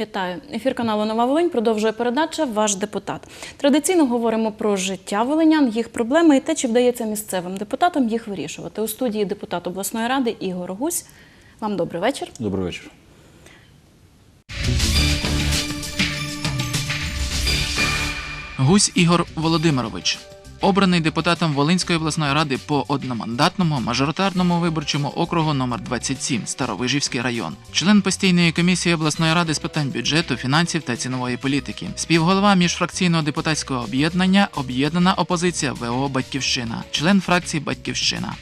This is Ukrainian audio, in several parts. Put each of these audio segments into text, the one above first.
Вітаю. Ефір каналу Нова Волинь продовжує передача Ваш депутат. Традиційно говоримо про життя волинян, їх проблеми і те, чи вдається місцевим депутатам їх вирішувати. У студії депутат обласної ради Ігор Гусь. Вам добрий вечір. Добрий вечір. Гусь Ігор Володимирович, обраний депутатом Волинської обласної ради по одномандатному мажоритарному виборчому округу номер 27 Старовижівський район, член постійної комісії обласної ради з питань бюджету, фінансів та цінової політики, співголова міжфракційного депутатського об'єднання Об'єднана опозиція ВО Батьківщина, член фракції Батьківщина.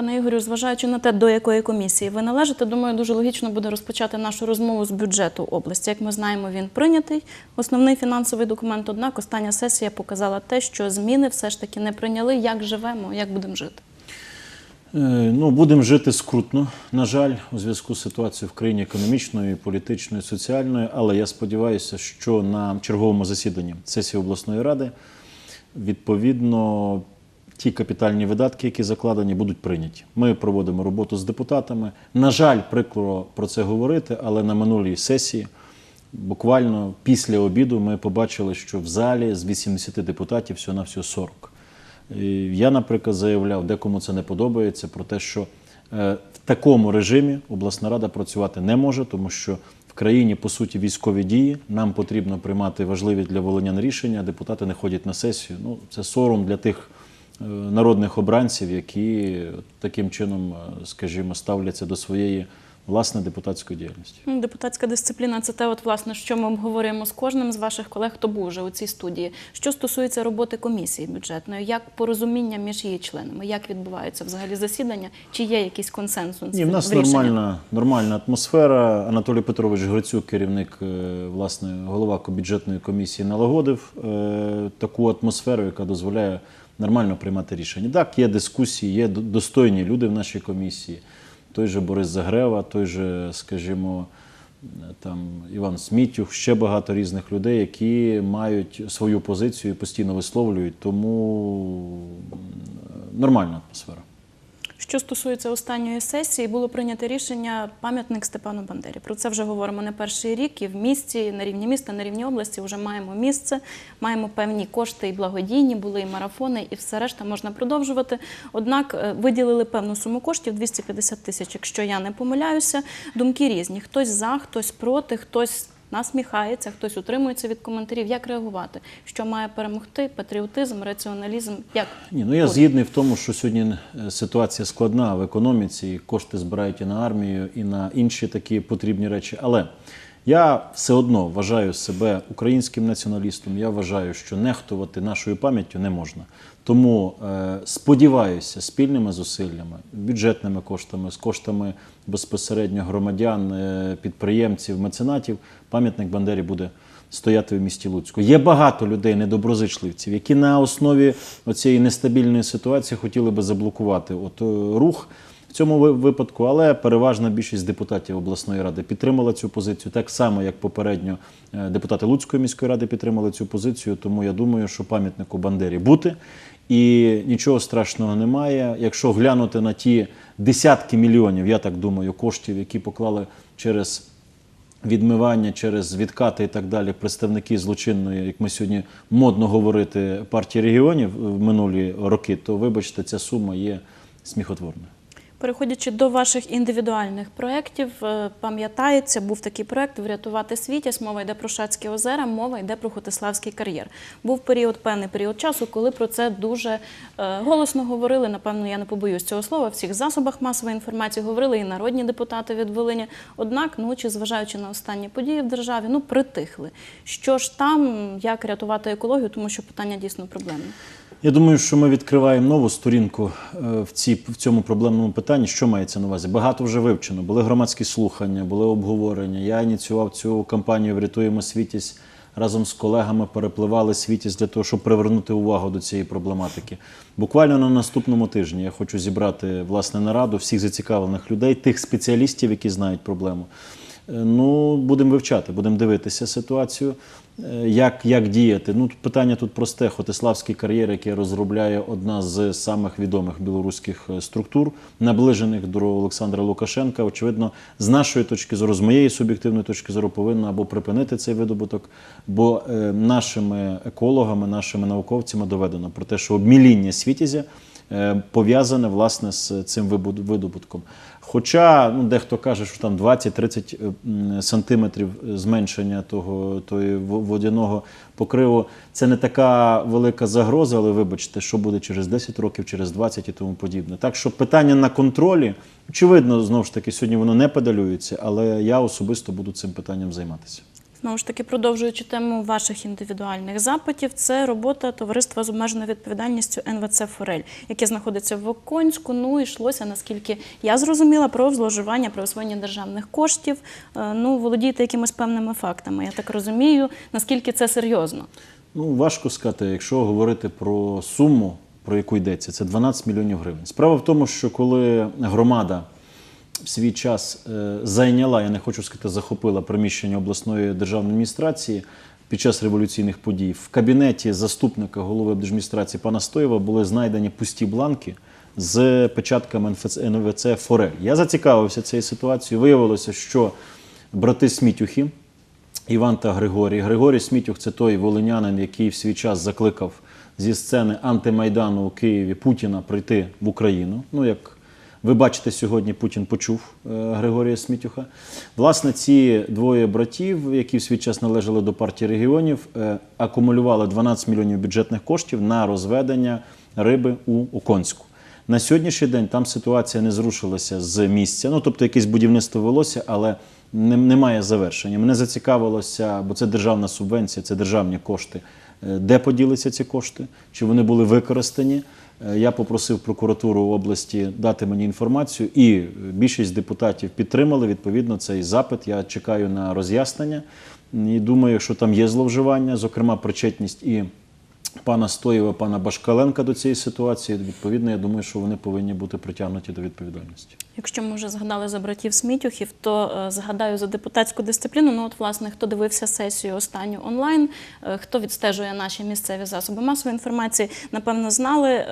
Пане Ігорю, зважаючи на те, до якої комісії ви належите, думаю, дуже логічно буде розпочати нашу розмову з бюджету області. Як ми знаємо, він прийнятий. Основний фінансовий документ. Однак остання сесія показала те, що зміни все ж таки не прийняли. Як живемо, як будемо жити? Е, Ну, будемо жити скрутно, на жаль, у зв'язку з ситуацією в країні економічною, політичною, соціальною. Але я сподіваюся, що на черговому засіданні сесії обласної ради відповідно ті капітальні видатки, які закладені, будуть прийняті. Ми проводимо роботу з депутатами. На жаль, прикро про це говорити, але на минулій сесії. Буквально після обіду ми побачили, що в залі з 80 депутатів всього на всього 40. Я, наприклад, заявляв, декому це не подобається, про те, що е, в такому режимі обласна рада працювати не може, тому що в країні по суті військові дії. Нам потрібно приймати важливі для волинян рішення. Депутати не ходять на сесію. Ну це сором для тих народних обранців, які таким чином, е, скажімо, ставляться до своєї власної депутатської діяльності. Ну, Депутатська дисципліна це те, от, власне, що ми обговорюємо з кожним з ваших колег, хто був вже у цій студії. Що стосується роботи комісії бюджетної, як порозуміння між її членами, як відбуваються взагалі засідання, чи є якийсь консенсус? Ні, в нас рішеннях? нормальна, нормальна атмосфера. Анатолій Петрович Грицюк, керівник, е, власне, голова бюджетної комісії, налагодив е, таку атмосферу, яка дозволяє нормально приймати рішення. Так, є дискусії, є достойні люди в нашій комісії. Той же Борис Загрева, той же, скажімо, там Іван Смітюх, ще багато різних людей, які мають свою позицію і постійно висловлюють. Тому нормальна атмосфера. Що стосується останньої сесії, було прийнято рішення пам'ятник Степану Бандері. Про це вже говоримо не перший рік. І в місті, на рівні міста, на рівні області вже маємо місце, маємо певні кошти і благодійні, були і марафони, і все решта можна продовжувати. Однак е, виділили певну суму коштів 250 тисяч, якщо я не помиляюся. Думки різні: хтось за, хтось проти, хтось. Насміхається, хтось утримується від коментарів. Як реагувати? Що має перемогти? Патріотизм, раціоналізм? Як Ні, ну я згідний в тому, що сьогодні е, ситуація складна в економіці, кошти збирають і на армію, і на інші такі потрібні речі. Але я все одно вважаю себе українським націоналістом. Я вважаю, що нехтувати нашою пам'яттю не можна. Тому е, сподіваюся, спільними зусиллями, бюджетними коштами, з коштами безпосередньо громадян, е, підприємців, меценатів, пам'ятник Бандері буде стояти в місті Луцьку. Є багато людей, недоброзичливців, які на основі цієї нестабільної ситуації хотіли би заблокувати от, е, рух в цьому випадку, але переважна більшість депутатів обласної ради підтримала цю позицію, так само як попередньо е, депутати Луцької міської ради підтримали цю позицію. Тому я думаю, що пам'ятнику Бандері бути. І нічого страшного немає. Якщо глянути на ті десятки мільйонів, я так думаю, коштів, які поклали через відмивання через відкати і так далі представники злочинної, як ми сьогодні модно говорити, партії регіонів в минулі роки, то вибачте, ця сума є сміхотворною. Переходячи до ваших індивідуальних проєктів, е, пам'ятається, був такий проєкт Врятувати Світязь. Мова йде про Шацькі озера, мова йде про Хотиславський кар'єр. Був період, певний період часу, коли про це дуже е, голосно говорили. Напевно, я не побоюсь цього слова. В всіх засобах масової інформації говорили і народні депутати від Волині. Однак, ну чи зважаючи на останні події в державі, ну притихли. Що ж там, як рятувати екологію, тому що питання дійсно проблемне. Я думаю, що ми відкриваємо нову сторінку е, в, ці, в цьому проблемному питанні. Що мається на увазі? Багато вже вивчено. Були громадські слухання, були обговорення. Я ініціював цю кампанію Врятуємо світість разом з колегами. Перепливали світість для того, щоб привернути увагу до цієї проблематики. Буквально на наступному тижні я хочу зібрати власне нараду всіх зацікавлених людей, тих спеціалістів, які знають проблему. Е, Ну, будемо вивчати, будемо дивитися ситуацію, е, як, як діяти. Ну, питання тут просте. Хотиславський кар'єр, який розробляє одна з самих відомих білоруських е, структур, наближених до Олександра Лукашенка. Очевидно, з нашої точки зору, з моєї суб'єктивної точки зору, повинна або припинити цей видобуток, бо е, нашими екологами, нашими науковцями доведено про те, що обміління світязя е, пов'язане власне з цим видобутком. Хоча ну, дехто каже, що там 20-30 е, сантиметрів зменшення того тої водяного покриву це не така велика загроза, але вибачте, що буде через 10 років, через 20 і тому подібне. Так що питання на контролі, очевидно, знову ж таки, сьогодні воно не педалюється, але я особисто буду цим питанням займатися. Знову ж таки, продовжуючи тему ваших індивідуальних запитів, це робота товариства з обмеженою відповідальністю НВЦ Форель, яке знаходиться в Оконську. Ну йшлося, наскільки я зрозуміла, про зловживання при освоєнні державних коштів. Е, Ну, володієте якимись певними фактами. Я так розумію, наскільки це серйозно. Ну, важко сказати, якщо говорити про суму, про яку йдеться, це 12 мільйонів гривень. Справа в тому, що коли громада в свій час е, зайняла, я не хочу сказати, захопила приміщення обласної державної адміністрації під час революційних подій, в кабінеті заступника голови адміністрації пана Стоєва були знайдені пусті бланки з печатками НВЦ Форель. Я зацікавився цією ситуацією. Виявилося, що брати Смітюхи, Іван та Григорій. Григорій Смітюх це той волинянин, який в свій час закликав зі сцени антимайдану у Києві Путіна прийти в Україну. Ну, як ви бачите, сьогодні Путін почув е, Григорія Смітюха. Власне, ці двоє братів, які в свій час належали до партії регіонів, е, акумулювали 12 мільйонів бюджетних коштів на розведення риби у Оконську. На сьогоднішній день там ситуація не зрушилася з місця. Ну тобто якесь будівництво велося, але немає завершення. Мене зацікавилося, бо це державна субвенція, це державні кошти. Е, Де поділися ці кошти? Чи вони були використані? Е, Я попросив прокуратуру області дати мені інформацію, і е, більшість депутатів підтримали відповідно цей запит. Я чекаю на роз'яснення і думаю, що там є зловживання, зокрема причетність і пана Стоєва, пана Башкаленка до цієї ситуації. Відповідно, я думаю, що вони повинні бути притягнуті до відповідальності. Якщо ми вже згадали за братів Смітюхів, то е, згадаю за депутатську дисципліну. Ну, от, власне, хто дивився сесію останню онлайн, е, хто відстежує наші місцеві засоби масової інформації, напевно, знали.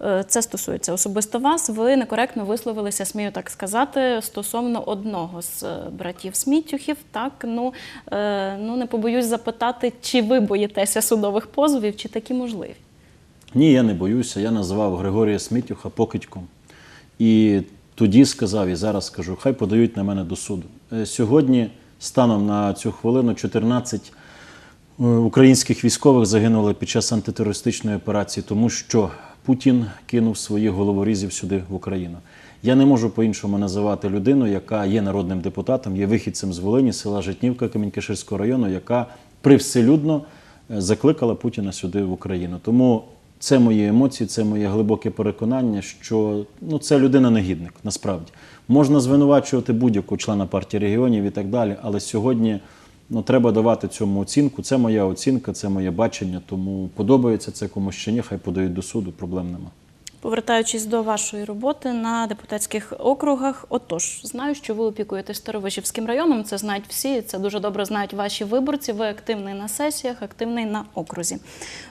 Е, Це стосується особисто вас. Ви некоректно висловилися, смію так сказати, стосовно одного з е, братів Смітюхів. Так, ну, е, ну не побоюсь запитати, чи ви боїтеся судових позовів, чи такі можливі? Ні, я не боюся. Я назвав Григорія Смітюха покидьком. І тоді сказав, і зараз скажу, хай подають на мене до суду. Сьогодні, станом на цю хвилину, 14 е, українських військових загинули під час антитерористичної операції, тому що Путін кинув своїх головорізів сюди в Україну. Я не можу по-іншому називати людину, яка є народним депутатом, є вихідцем з Волині, села Житнівка Камінькаширського району, яка привселюдно е, закликала Путіна сюди в Україну. Тому це мої емоції, це моє глибоке переконання, що ну, це людина-негідник, насправді. Можна звинувачувати будь-якого члена партії регіонів і так далі, але сьогодні ну, треба давати цьому оцінку. Це моя оцінка, це моє бачення. Тому подобається це комусь чи ні, хай подають до суду, проблем нема. Повертаючись до вашої роботи на депутатських округах, отож, знаю, що ви опікуєтесь Старовижівським районом. Це знають всі, це дуже добре знають ваші виборці. Ви активний на сесіях, активний на окрузі.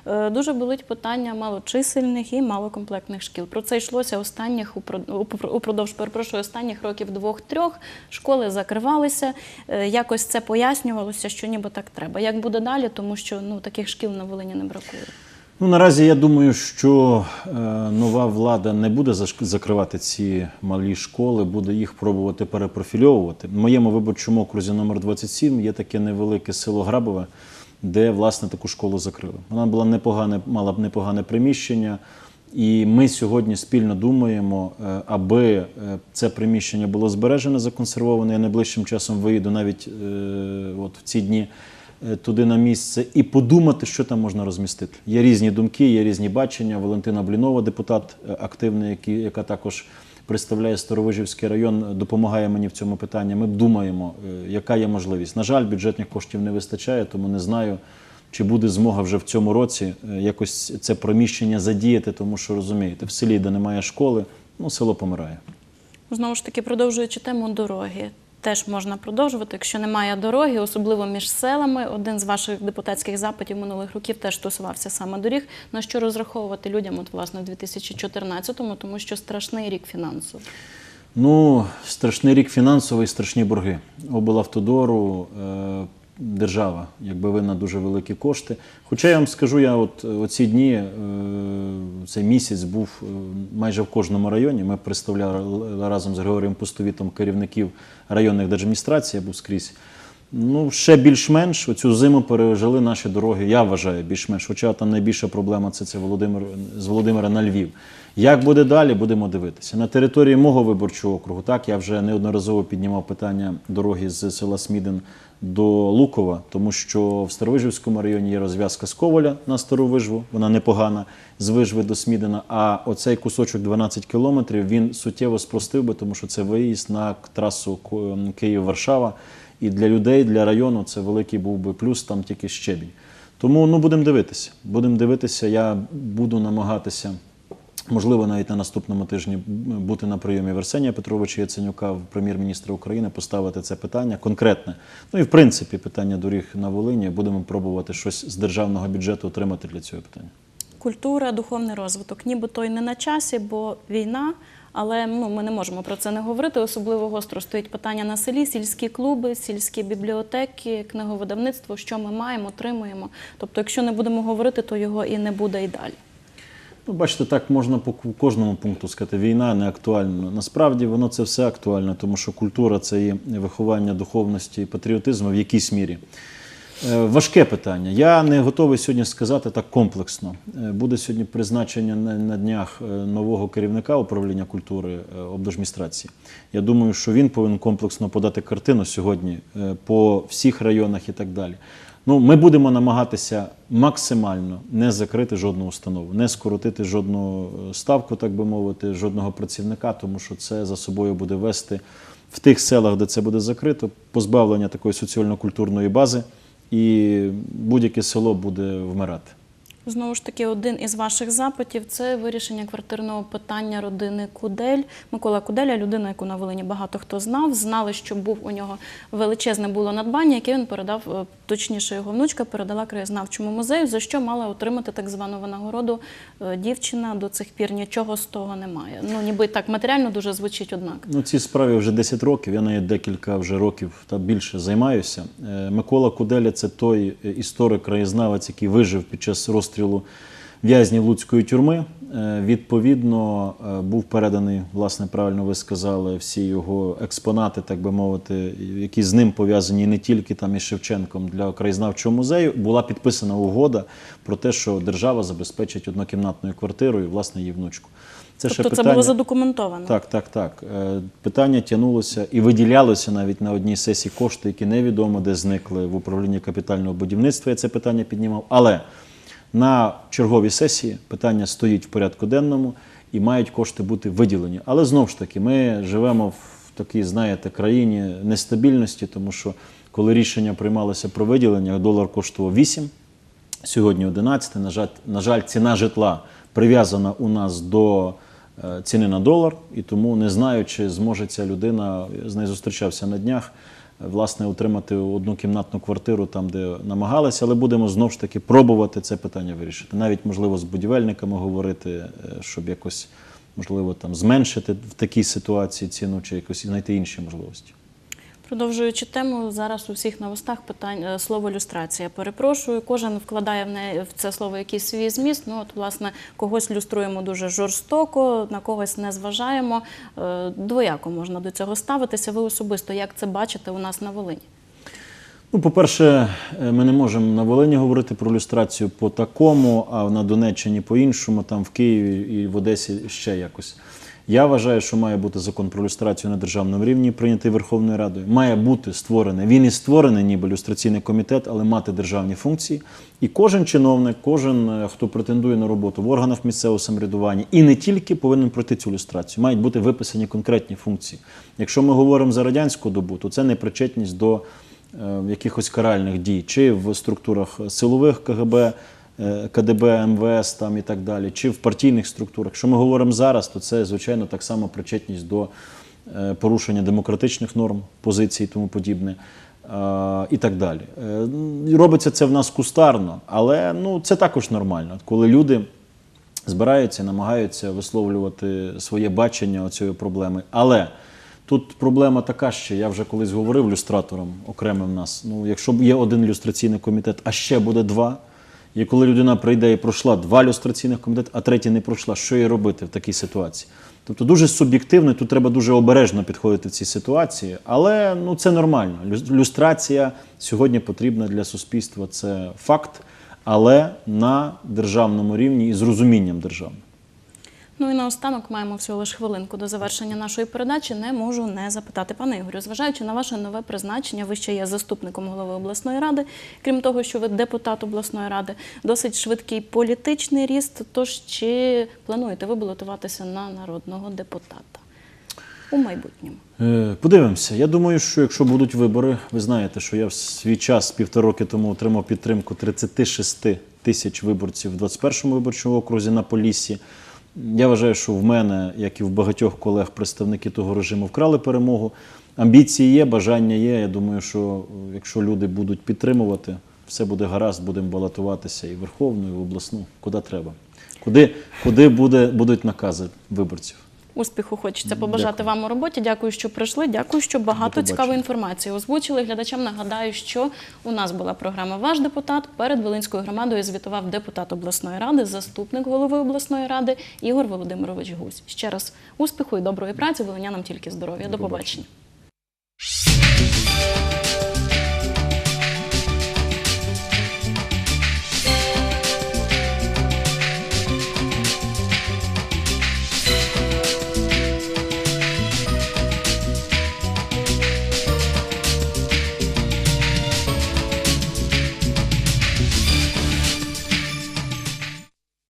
Е, Дуже болить питання малочисельних і малокомплектних шкіл. Про це йшлося останніх упро- упро- упродовж перепрошую останніх років двох-трьох. Школи закривалися. Е, Якось це пояснювалося, що ніби так треба. Як буде далі, тому що ну таких шкіл на Волині не бракує. Ну, наразі я думаю, що е, нова влада не буде закривати ці малі школи, буде їх пробувати перепрофільовувати. В моєму виборчому окрузі номер 27 є таке невелике село Грабове, де власне таку школу закрили. Вона була непогане, мала б непогане приміщення. І ми сьогодні спільно думаємо, е, аби е, це приміщення було збережене, законсервоване. Я найближчим часом виїду навіть от в ці дні туди на місце і подумати, що там можна розмістити. Є різні думки, є різні бачення. Валентина Блінова, депутат е, активний, яка також представляє Старовижівський район, допомагає мені в цьому питанні. Ми думаємо, е, яка є можливість. На жаль, бюджетних коштів не вистачає, тому не знаю. Чи буде змога вже в цьому році е, якось це приміщення задіяти, тому що розумієте, в селі, де немає школи, ну село помирає. Знову ж таки, продовжуючи тему дороги. Теж можна продовжувати. Якщо немає дороги, особливо між селами, один з ваших депутатських запитів минулих років теж стосувався саме доріг. На що розраховувати людям, от власне, у 2014-му, тому що страшний рік фінансовий. Ну, страшний рік фінансовий, страшні борги. Облавтодору, е, держава, якби винна дуже великі кошти. Хоча я вам скажу, я от оці дні, е, цей місяць був е, майже в кожному районі. Ми представляли разом з Григорієм Пустовітом керівників районних держадміністрацій, я був скрізь. Ну, ще більш-менш оцю зиму пережили наші дороги, я вважаю, більш-менш. Хоча там найбільша проблема це, це Володимир, з Володимира на Львів. Як буде далі, будемо дивитися. На території мого виборчого округу, так, я вже неодноразово піднімав питання дороги з села Смідин до Лукова, тому що в Старовижівському районі є розв'язка з Коваля на Стару Вижву, вона непогана, з Вижви до Смідина. А оцей кусочок 12 кілометрів він суттєво спростив би, тому що це виїзд на трасу Київ-Варшава. І для людей, для району це великий був би плюс, там тільки щебінь. Тому ну, будемо дивитися. Будемо дивитися, я буду намагатися. Можливо, навіть на наступному тижні бути на прийомі в Арсенія Петровича Яценюка, в прем'єр-міністра України, поставити це питання конкретне. Ну і в принципі питання доріг на Волині. Будемо пробувати щось з державного бюджету отримати для цього питання. Культура, духовний розвиток, нібито й не на часі, бо війна. Але ну, ми не можемо про це не говорити. Особливо гостро стоїть питання на селі, сільські клуби, сільські бібліотеки, книговидавництво, що ми маємо, отримуємо. Тобто, якщо не будемо говорити, то його і не буде і далі. Ну, бачите, так можна по кожному пункту сказати, війна не актуальна. Насправді воно це все актуально, тому що культура це і виховання духовності і патріотизму в якійсь мірі. Е, Важке питання. Я не готовий сьогодні сказати так комплексно. Е, Буде сьогодні призначення на, днях е, нового керівника управління культури облдержміністрації. Я думаю, що він повинен комплексно подати картину сьогодні по всіх районах і так далі. Ну, ми будемо намагатися максимально не закрити жодну установу, не скоротити жодну ставку, так би мовити, жодного працівника, тому що це за собою буде вести в тих селах, де це буде закрито, позбавлення такої соціально-культурної бази, і будь-яке село буде вмирати. Знову ж таки, один із ваших запитів це вирішення квартирного питання родини Кудель. Микола Куделя, людина, яку на Волині багато хто знав, знали, що був у нього величезне було надбання, яке він передав, е, точніше, його внучка передала краєзнавчому музею, за що мала отримати так звану винагороду е, дівчина. До цих пір нічого з того немає. Ну ніби так матеріально дуже звучить, однак. Ну, цій справі вже 10 років. Я навіть декілька вже років та більше займаюся. Е, Микола Куделя це той історик, краєзнавець, який вижив під час розстрілу в'язнів Луцької тюрми. Е, Відповідно, е, був переданий, власне, правильно ви сказали, всі його експонати, так би мовити, які з ним пов'язані не тільки там із Шевченком для краєзнавчого музею. Була підписана угода про те, що держава забезпечить однокімнатною квартирою власне її внучку. Це тобто це було задокументовано. так, так, так. Е, Питання тягнулося і виділялося навіть на одній сесії кошти, які невідомо де зникли в управлінні капітального будівництва. Я це питання піднімав. Але на черговій сесії питання стоїть в порядку денному і мають кошти бути виділені. Але знову ж таки, ми живемо в такій, знаєте, країні нестабільності, тому що коли рішення приймалося про виділення, долар коштував 8, Сьогодні 11. На жаль, на жаль, ціна житла прив'язана у нас до е, ціни на долар, і тому не знаю, чи зможе ця людина, з нею зустрічався на днях, власне, отримати одну кімнатну квартиру там, де намагалися, але будемо знову ж таки пробувати це питання вирішити. Навіть, можливо, з будівельниками говорити, е, щоб якось, можливо, там зменшити в такій ситуації ціну чи якось знайти інші можливості. Продовжуючи тему, зараз у всіх на устах питань е, слово люстрація. Перепрошую, кожен вкладає в неї в це слово якийсь свій зміст. Ну от власне когось люструємо дуже жорстоко, на когось не зважаємо. Е, Двояко можна до цього ставитися. Ви особисто як це бачите у нас на Волині? Ну, по-перше, е, ми не можемо на Волині говорити про люстрацію по такому, а на Донеччині по-іншому, там в Києві і в Одесі ще якось. Я вважаю, що має бути закон про люстрацію на державному рівні, прийнятий Верховною Радою. Має бути створений. Він і створений, ніби люстраційний комітет, але мати державні функції. І кожен чиновник, кожен, е, хто претендує на роботу в органах місцевого самоврядування, і не тільки повинен пройти цю люстрацію, мають бути виписані конкретні функції. Якщо ми говоримо за радянську добу, то це непричетність до е, якихось каральних дій, чи в структурах силових КГБ, КДБ, МВС там і так далі, чи в партійних структурах. Якщо ми говоримо зараз, то це звичайно так само причетність до е, порушення демократичних норм, позицій і тому подібне. е, І так далі. Е, Робиться це в нас кустарно, але ну, це також нормально. Коли люди збираються, намагаються висловлювати своє бачення цієї проблеми. Але тут проблема така, що я вже колись говорив люстратором окремим нас. Ну, якщо є один люстраційний комітет, а ще буде два. І коли людина прийде і пройшла два люстраційних комітети, а третій не пройшла, що їй робити в такій ситуації? Тобто дуже суб'єктивно, тут треба дуже обережно підходити в цій ситуації, але ну, це нормально. Люстрація сьогодні потрібна для суспільства, це факт, але на державному рівні і з розумінням державним. Ну і наостанок маємо всього лиш хвилинку до завершення нашої передачі. Не можу не запитати, пане Ігорю, зважаючи на ваше нове призначення, ви ще є заступником голови обласної ради. Крім того, що ви депутат обласної ради, досить швидкий політичний ріст. Тож чи плануєте ви балотуватися на народного депутата у майбутньому? Е, Подивимося. Я думаю, що якщо будуть вибори, ви знаєте, що я в свій час півтора роки тому отримав підтримку 36 тисяч виборців в 21-му виборчому окрузі на Поліссі. Я вважаю, що в мене, як і в багатьох колег, представники того режиму вкрали перемогу. Амбіції є, бажання є. Я думаю, що е, якщо люди будуть підтримувати, все буде гаразд, будемо балотуватися і в Верховну, і в обласну, куди треба. Куди, куди буде, будуть накази виборців. Успіху хочеться побажати вам у роботі. Дякую, що прийшли. Дякую, що багато цікавої інформації озвучили. Глядачам нагадаю, що у нас була програма Ваш депутат. Перед Волинською громадою звітував депутат обласної ради, заступник голови обласної ради Ігор Володимирович Гусь. Ще раз успіху і доброї праці. Волинянам тільки здоров'я. До побачення.